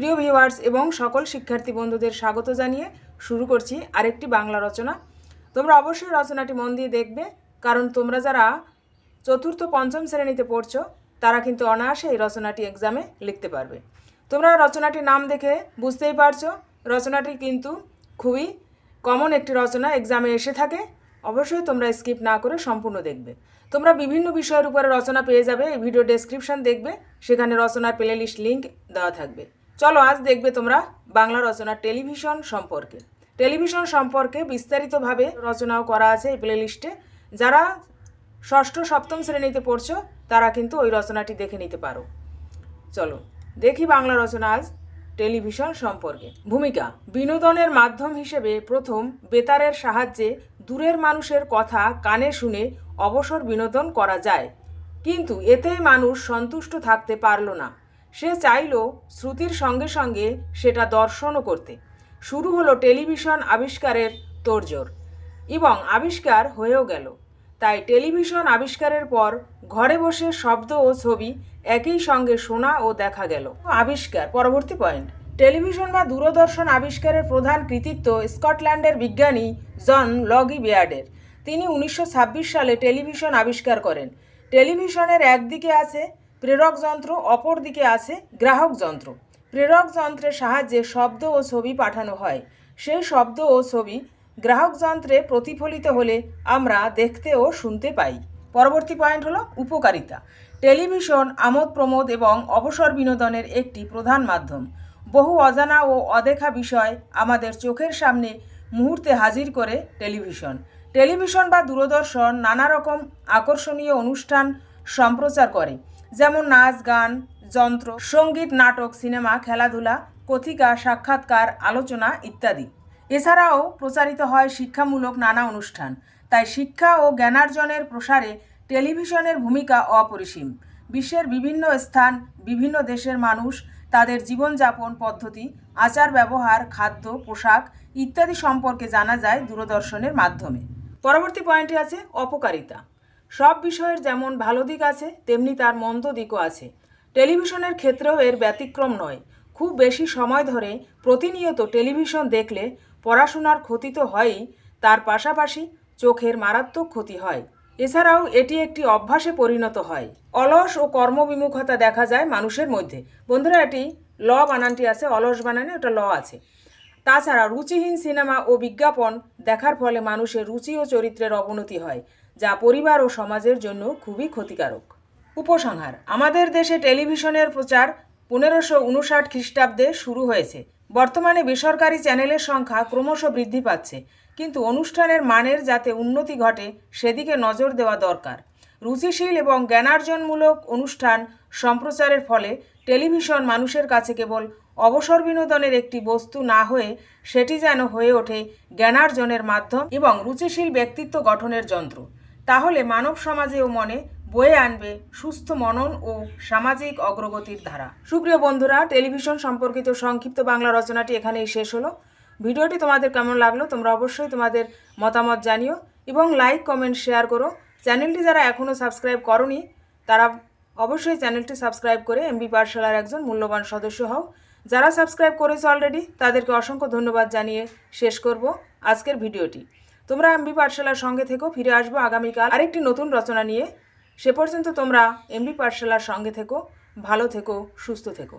প্রিয় ভিউয়ার্স এবং সকল শিক্ষার্থী বন্ধুদের স্বাগত জানিয়ে শুরু করছি আরেকটি বাংলা রচনা। তোমরা অবশ্যই রচনাটি মন দিয়ে দেখবে, কারণ তোমরা যারা চতুর্থ, পঞ্চম শ্রেণীতে পড়ছো, তারা কিন্তু অনায়াসে এই রচনাটি এক্সামে লিখতে পারবে। তোমরা রচনাটির নাম দেখে বুঝতেই পারছ, রচনাটি কিন্তু খুবই কমন একটি রচনা এক্সামে এসে থাকে। অবশ্যই তোমরা স্কিপ না করে সম্পূর্ণ দেখবে। তোমরা বিভিন্ন বিষয়ের উপরে রচনা পেয়ে যাবে, এই ভিডিও ডেসক্রিপশন দেখবে, সেখানে রচনার প্লেলিস্ট লিঙ্ক দেওয়া থাকবে। চলো, আজ দেখবে তোমরা বাংলা রচনার টেলিভিশন সম্পর্কে। টেলিভিশন সম্পর্কে বিস্তারিতভাবে রচনাও করা আছে এই প্লেলিস্টে। যারা ষষ্ঠ, সপ্তম শ্রেণীতে পড়ছো, তারা কিন্তু ওই রচনাটি দেখে নিতে পারো। চলো, দেখি বাংলা রচনা আজ টেলিভিশন সম্পর্কে। ভূমিকা, বিনোদনের মাধ্যম হিসেবে প্রথম বেতারের সাহায্যে দূরের মানুষের কথা কানে শুনে অবসর বিনোদন করা যায়। কিন্তু এতেই মানুষ সন্তুষ্ট থাকতে পারল না। সে চাইল শ্রুতির সঙ্গে সঙ্গে সেটা দর্শনও করতে। শুরু হলো টেলিভিশন আবিষ্কারের তোড়জোড় এবং আবিষ্কার হয়েও গেল। তাই টেলিভিশন আবিষ্কারের পর ঘরে বসে শব্দ ও ছবি একই সঙ্গে শোনা ও দেখা গেল। আবিষ্কার, পরবর্তী পয়েন্ট। টেলিভিশন বা দূরদর্শন আবিষ্কারের প্রধান কৃতিত্ব স্কটল্যান্ডের বিজ্ঞানী জন লগি বিয়ার্ডের। তিনি উনিশশো ছাব্বিশ সালে টেলিভিশন আবিষ্কার করেন। টেলিভিশনের একদিকে আছে প্রেরক যন্ত্র, অপর দিকে আছে গ্রাহক যন্ত্র। প্রেরক যন্ত্রের সাহায্যে শব্দ ও ছবি পাঠানো হয়। সেই শব্দ ও ছবি গ্রাহক যন্ত্রে প্রতিফলিত হলে আমরা দেখতে ও শুনতে পাই। পরবর্তী পয়েন্ট হলো উপকারিতা। টেলিভিশন, আমোদ প্রমোদ এবং অবসর বিনোদনের একটি প্রধান মাধ্যম। বহু অজানা ও অদেখা বিষয় আমাদের চোখের সামনে মুহূর্তে হাজির করে টেলিভিশন। টেলিভিশন বা দূরদর্শন নানা রকম আকর্ষণীয় অনুষ্ঠান সম্প্রচার করে। যেমন নাচ, গান, যন্ত্র, সংগীত, নাটক, সিনেমা, খেলাধুলা, কথিকা, সাক্ষাৎকার, আলোচনা ইত্যাদি। এছাড়াও প্রচারিত হয় শিক্ষামূলক নানা অনুষ্ঠান। তাই শিক্ষা ও জ্ঞানার্জনের প্রসারে টেলিভিশনের ভূমিকা অপরিসীম। বিশ্বের বিভিন্ন স্থান, বিভিন্ন দেশের মানুষ তাদের জীবনযাপন পদ্ধতি, আচার ব্যবহার, খাদ্য, পোশাক ইত্যাদি সম্পর্কে জানা যায় দূরদর্শনের মাধ্যমে। পরবর্তী পয়েন্টে আছে অপকারিতা। সব বিষয়ের যেমন ভালো দিক আছে, তেমনি তার মন্দ দিকও আছে। টেলিভিশনের ক্ষেত্রেও এর ব্যতিক্রম নয়। খুব বেশি সময় ধরে প্রতিনিয়ত টেলিভিশন দেখলে পড়াশোনার ক্ষতি তো হয়ই, তার পাশাপাশি চোখের মারাত্মক ক্ষতি হয়। এছাড়াও এটি একটি অভ্যাসে পরিণত হয়। অলস ও কর্মবিমুখতা দেখা যায় মানুষের মধ্যে। বন্ধুরা, এটি ল বানানটি আছে, অলস বানানে ওটা ল আছে। তাছাড়া রুচিহীন সিনেমা ও বিজ্ঞাপন দেখার ফলে মানুষের রুচি ও চরিত্রের অবনতি হয়, যা পরিবার ও সমাজের জন্য খুবই ক্ষতিকারক। উপসংহার, আমাদের দেশে টেলিভিশনের প্রচার পনেরোশো উনষাট খ্রিস্টাব্দে শুরু হয়েছে। বর্তমানে বেসরকারি চ্যানেলের সংখ্যা ক্রমশ বৃদ্ধি পাচ্ছে, কিন্তু অনুষ্ঠানের মানের যাতে উন্নতি ঘটে, সেদিকে নজর দেওয়া দরকার। রুচিশীল এবং জ্ঞানার্জনমূলক অনুষ্ঠান সম্প্রচারের ফলে টেলিভিশন মানুষের কাছে কেবল অবসর বিনোদনের একটি বস্তু না হয়ে, সেটি যেন হয়ে ওঠে জ্ঞানার্জনের মাধ্যম এবং রুচিশীল ব্যক্তিত্ব গঠনের যন্ত্র। তাহলে মানব সমাজে ও মনে বয়ে আনবে সুস্থ মনন ও সামাজিক অগ্রগতির ধারা। সুপ্রিয় বন্ধুরা, টেলিভিশন সম্পর্কিত সংক্ষিপ্ত বাংলা রচনাটি এখানেই শেষ হলো। ভিডিওটি তোমাদের কেমন লাগল তোমরা অবশ্যই তোমাদের মতামত জানিও এবং লাইক কমেন্ট শেয়ার করো। চ্যানেলটি যারা এখনও সাবস্ক্রাইব করনি, তারা অবশ্যই চ্যানেলটি সাবস্ক্রাইব করে এমবি পাঠশালার একজন মূল্যবান সদস্য হও। যারা সাবস্ক্রাইব করেছে অলরেডি তাদেরকে অসংখ্য ধন্যবাদ জানিয়ে শেষ করব আজকের ভিডিওটি। তোমরা এমবি পাঠশালার সঙ্গে থেকো, ফিরে আসব আগামীকাল আরেকটি নতুন রচনা নিয়ে। সে পর্যন্ত তোমরা এমবি পাঠশালার সঙ্গে থেকো, ভালো থেকো, সুস্থ থেকো।